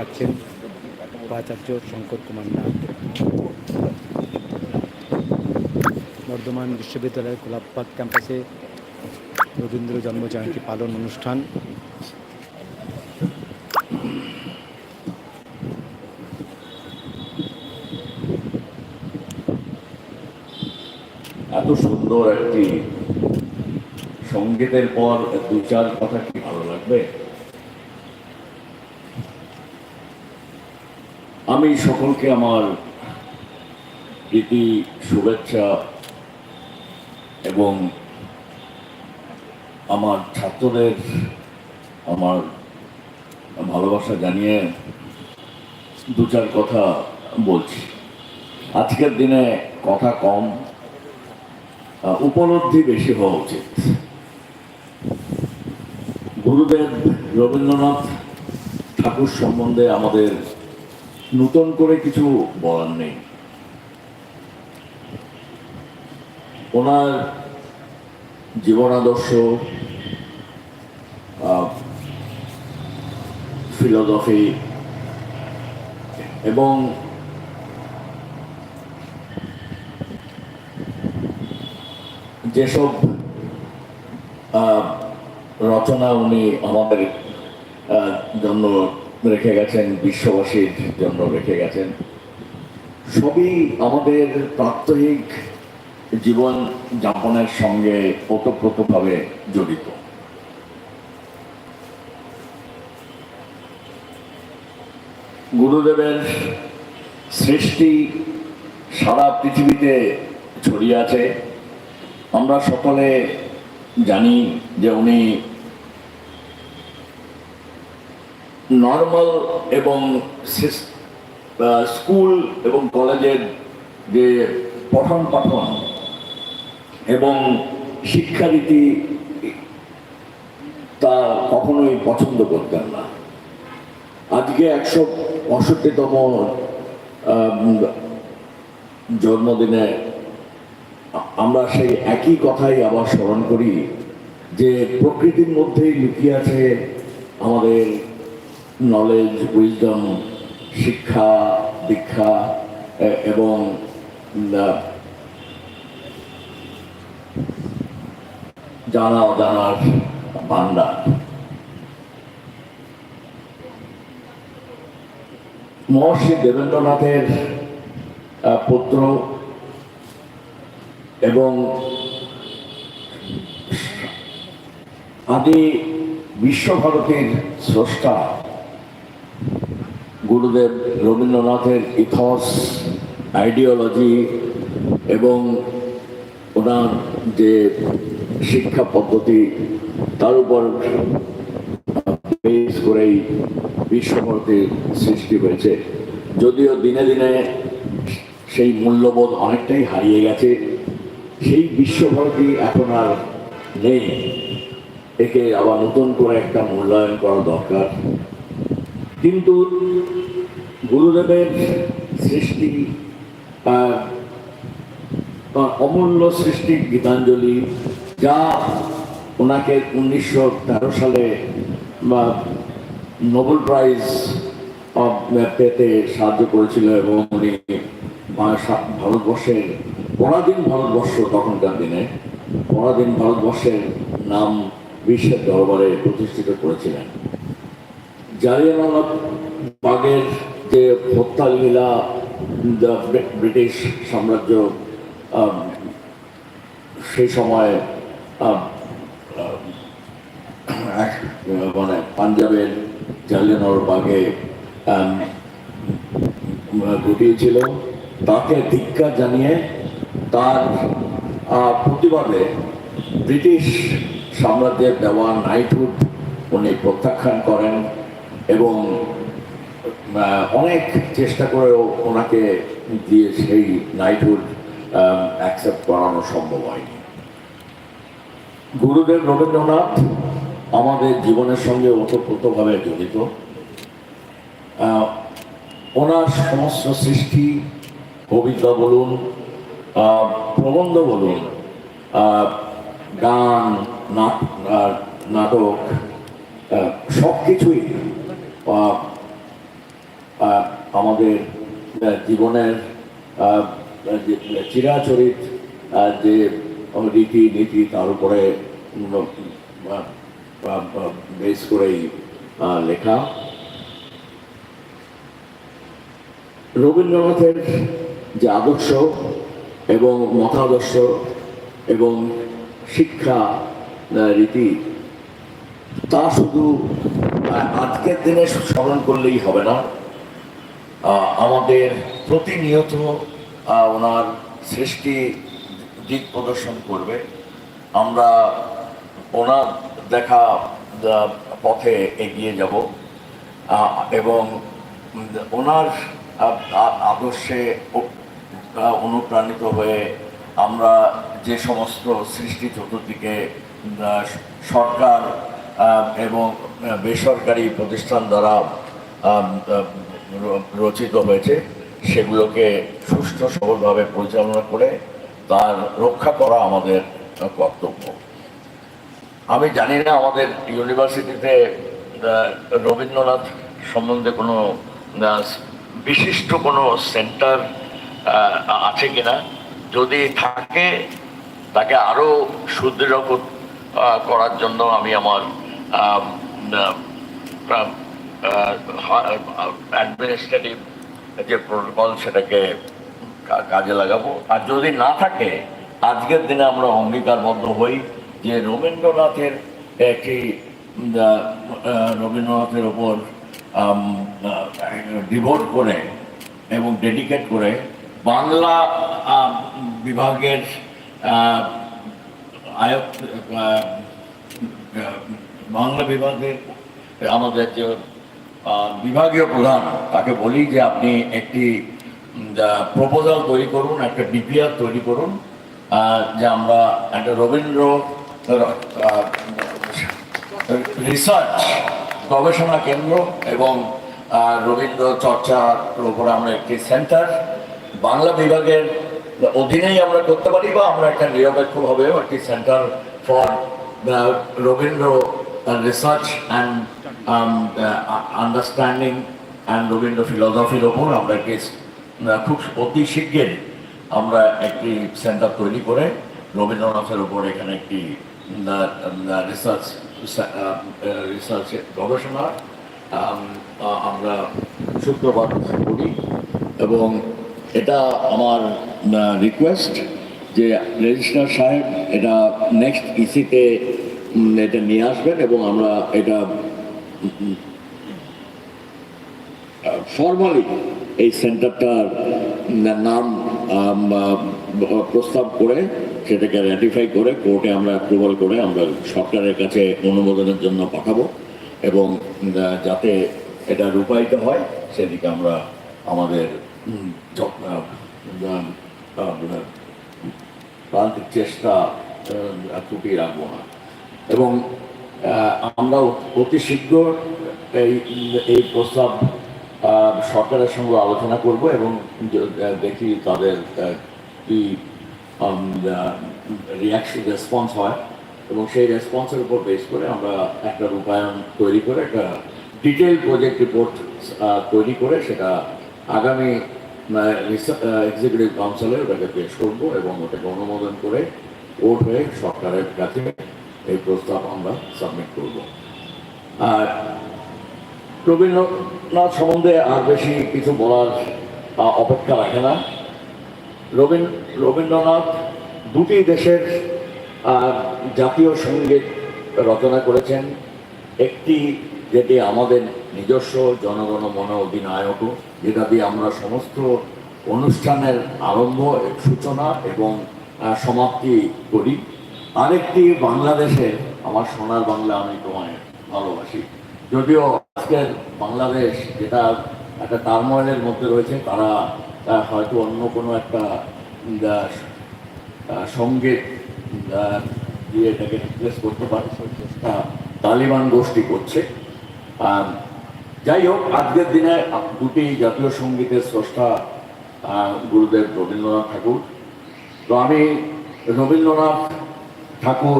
রাখছেন উপাচার্য শঙ্কর কুমার নাথ। বর্ধমান বিশ্ববিদ্যালয়ের গোলাপবাগ ক্যাম্পাসে রবীন্দ্র জন্মজয়ন্তী পালন অনুষ্ঠান। এত সুন্দর একটি সঙ্গীতের পর দু চার কথা কি ভালো লাগবে? আমি সকলকে আমার প্রীতি, শুভেচ্ছা এবং আমার ছাত্রদের আমার ভালোবাসা জানিয়ে দু চার কথা বলছি। আজকের দিনে কথা কম উপলব্ধি বেশি হওয়া উচিত। গুরুদেব রবীন্দ্রনাথ ঠাকুর সম্বন্ধে আমাদের নতুন করে কিছু বলার নেই। ওনার জীবনাদর্শ ফিলোসফি এবং যেসব রচনা উনি আমাদের জন্য রেখে গেছেন, বিশ্ববাসীর জন্য রেখে গেছেন। সবই আমাদের প্রাত্যহিক জীবন যাপনের সঙ্গে ওতপ্রোতভাবে জড়িত। গুরুদেবের সৃষ্টি সারা পৃথিবীতে ছড়িয়ে আছে। আমরা সকলে জানি যে উনি নর্মাল এবং স্কুল এবং কলেজের যে পঠন পাঠন এবং শিক্ষারীতি তা কখনোই পছন্দ করতেন না। আজকে একশো পঁয়ষট্টিতম জন্মদিনে আমরা সেই একই কথাই আবার স্মরণ করি যে প্রকৃতির মধ্যেই লুকিয়ে আছে আমাদের নলেজ উইজডম শিক্ষা, দীক্ষা এবং জানা অজানার ভান্ডার। মহর্ষি দেবেন্দ্রনাথের পুত্র এবং আদি বিশ্বভারতীর স্রষ্টা গুরুদেব রবীন্দ্রনাথের ইথস, আইডিওলজি এবং ওনার যে শিক্ষা পদ্ধতি, তার উপর বেস করেই বিশ্বভারতীর সৃষ্টি হয়েছে। যদিও দিনে দিনে সেই মূল্যবোধ অনেকটাই হারিয়ে গেছে, সেই বিশ্বভারতী এখন আর নেই। একে আবার নতুন করে একটা মূল্যায়ন করা দরকার। কিন্তু গুরুদেবের সৃষ্টি তার অমূল্য সৃষ্টি গীতাঞ্জলি যা ওনাকে উনিশশো তেরো সালে বা নোবেল প্রাইজ পেতে সাহায্য করেছিল এবং উনি ভারতবর্ষের পরাধীন ভারতবর্ষ তখনকার দিনে পরাধীন ভারতবর্ষের নাম বিশ্বের দরবারে প্রতিষ্ঠিত করেছিলেন। জালিয়ানওয়ালা বাগের যে হত্যা লীলা ব্রিটিশ সাম্রাজ্য সেই সময় মানে পাঞ্জাবের জালিয়ানওয়ালা বাগে ঘটিয়েছিল। তাকে ধিক্কার জানিয়ে তার প্রতিবাদে ব্রিটিশ সাম্রাজ্যের দেওয়া নাইটহুড উনি প্রত্যাখ্যান করেন। এবং অনেক চেষ্টা করেও ওনাকে দিয়ে সেই নাইটহুড অ্যাকসেপ্ট করানো সম্ভব হয়নি। গুরুদেব রবীন্দ্রনাথ আমাদের জীবনের সঙ্গে ওতপ্রোতভাবে জড়িত। ওনার সমস্ত সৃষ্টি, কবিতা বলুন প্রবন্ধ বলুন গান নাটক সব কিছুই আমাদের জীবনের চিরাচরিত যে রীতি নীতি তার উপরে বেস করেই লেখা। রবীন্দ্রনাথের যে আদর্শ এবং মতাদর্শ এবং শিক্ষা রীতি, তা শুধু আজকের দিনে স্মরণ করলেই হবে না। আমাদের প্রতিনিয়ত ওনার সৃষ্টি দিক প্রদর্শন করবে। আমরা ওনার দেখা পথে এগিয়ে যাব। এবং ওনার আদর্শে অনুপ্রাণিত হয়ে আমরা যে সমস্ত সৃষ্টি চতুর্দিকে সরকার এবং বেসরকারি প্রতিষ্ঠান দ্বারা রচিত হয়েছে, সেগুলোকে সুষ্ঠু সবলভাবে পরিচালনা করে তার রক্ষা করা আমাদের কর্তব্য। আমি জানি না আমাদের ইউনিভার্সিটিতে রবীন্দ্রনাথ সম্বন্ধে কোনো বিশিষ্ট কোনো সেন্টার আছে কিনা। যদি থাকে, তাকে আরও সুদৃঢ় করার জন্য আমি আমার অ্যাডমিনিস্ট্রেটিভ যে প্রোটোকল সেটাকে কাজে লাগাবো। আর যদি না থাকে আজকের দিনে আমরা অঙ্গীকারবদ্ধ হই যে রবীন্দ্রনাথের একটি রবীন্দ্রনাথের ওপর ডিভোট করে এবং ডেডিকেট করে বাংলা বিভাগের আহ, আয়ত আহ, বাংলা বিভাগের আমাদের যে বিভাগীয় প্রধান, তাকে বলি যে আপনি একটি প্রপোজাল তৈরি করুন, একটা ডিপিআর তৈরি করুন যে আমরা একটা রবীন্দ্র রিসার্চ গবেষণা কেন্দ্র এবং রবীন্দ্র চর্চার উপরে আমরা একটি সেন্টার বাংলা বিভাগের অধীনেই আমরা করতে পারি বা আমরা একটা নিরপেক্ষভাবে একটি centre for Rabindra research and understanding and Rabindra ফিলোসফির ওপর আমরা একটি খুব অতি শীঘ্রই আমরা একটি সেন্টার তৈরি করে রবীন্দ্রনাথের উপর এখানে একটি রিসার্চ রিসার্চ গবেষণা আম, আহ, আমরা শুক্রবার করি এবং এটা আমার রিকোয়েস্ট যে রেজিস্ট্রার সাহেব এটা নেক্সট ইসিতে এটা নিয়ে আসবেন এবং আমরা এটা ফর্মালি এই সেন্টারটার নাম প্রস্তাব করে সেটাকে র্যাটিফাই করে কোর্টে আমরা অ্যাপ্রুভাল করে আমরা সরকারের কাছে অনুমোদনের জন্য পাঠাবো এবং যাতে এটা রূপায়িত হয়, সেদিকে আমরা আমাদের প্রান্তিক চেষ্টা ত্রুটি রাখব না। এবং আহ, আমরা অতি শীঘ্র এই এই প্রস্তাব সরকারের সঙ্গে আলোচনা করব এবং দেখি তাদের কি রিয়াকশন রেসপন্স হয়। এবং সেই রেসপন্সের উপর বেস করে আমরা একটা রূপায়ণ তৈরি করে একটা ডিটেল প্রজেক্ট রিপোর্ট তৈরি করে সেটা আগামী এক্সিকিউটিভ কাউন্সিলে ওটাকে পেশ করব এবং ওটাকে অনুমোদন করে কোর্ট হয়ে সরকারের কাছে এই প্রস্তাব আমরা সাবমিট করব। আর রবীন্দ্রনাথ সম্বন্ধে আর বেশি কিছু বলার অপেক্ষা রাখে না। রবীন্দ্র রবীন্দ্রনাথ দুটি দেশের জাতীয় সংগীত রচনা করেছেন। একটি যেটি আমাদের নিজস্ব জনগণ মন অধিনায়ক, যেটা দিয়ে আমরা সমস্ত অনুষ্ঠানের আরম্ভ, সূচনা এবং সমাপ্তি করি। আরেকটি বাংলাদেশে আমার সোনার বাংলা আমি তোমায় ভালোবাসি। যদিও আজকের বাংলাদেশ যেটা একটা টার্মোয়েলের মধ্যে রয়েছে তারা হয়তো অন্য কোনো একটা সংগীত দিয়ে এটাকে রিপ্লেস করতে পারে আহ, তালিবান গোষ্ঠী করছে। যাই হোক আজকের দিনে দুটি জাতীয় সঙ্গীতের স্রষ্টা গুরুদেব রবীন্দ্রনাথ ঠাকুর। তো আমি রবীন্দ্রনাথ ঠাকুর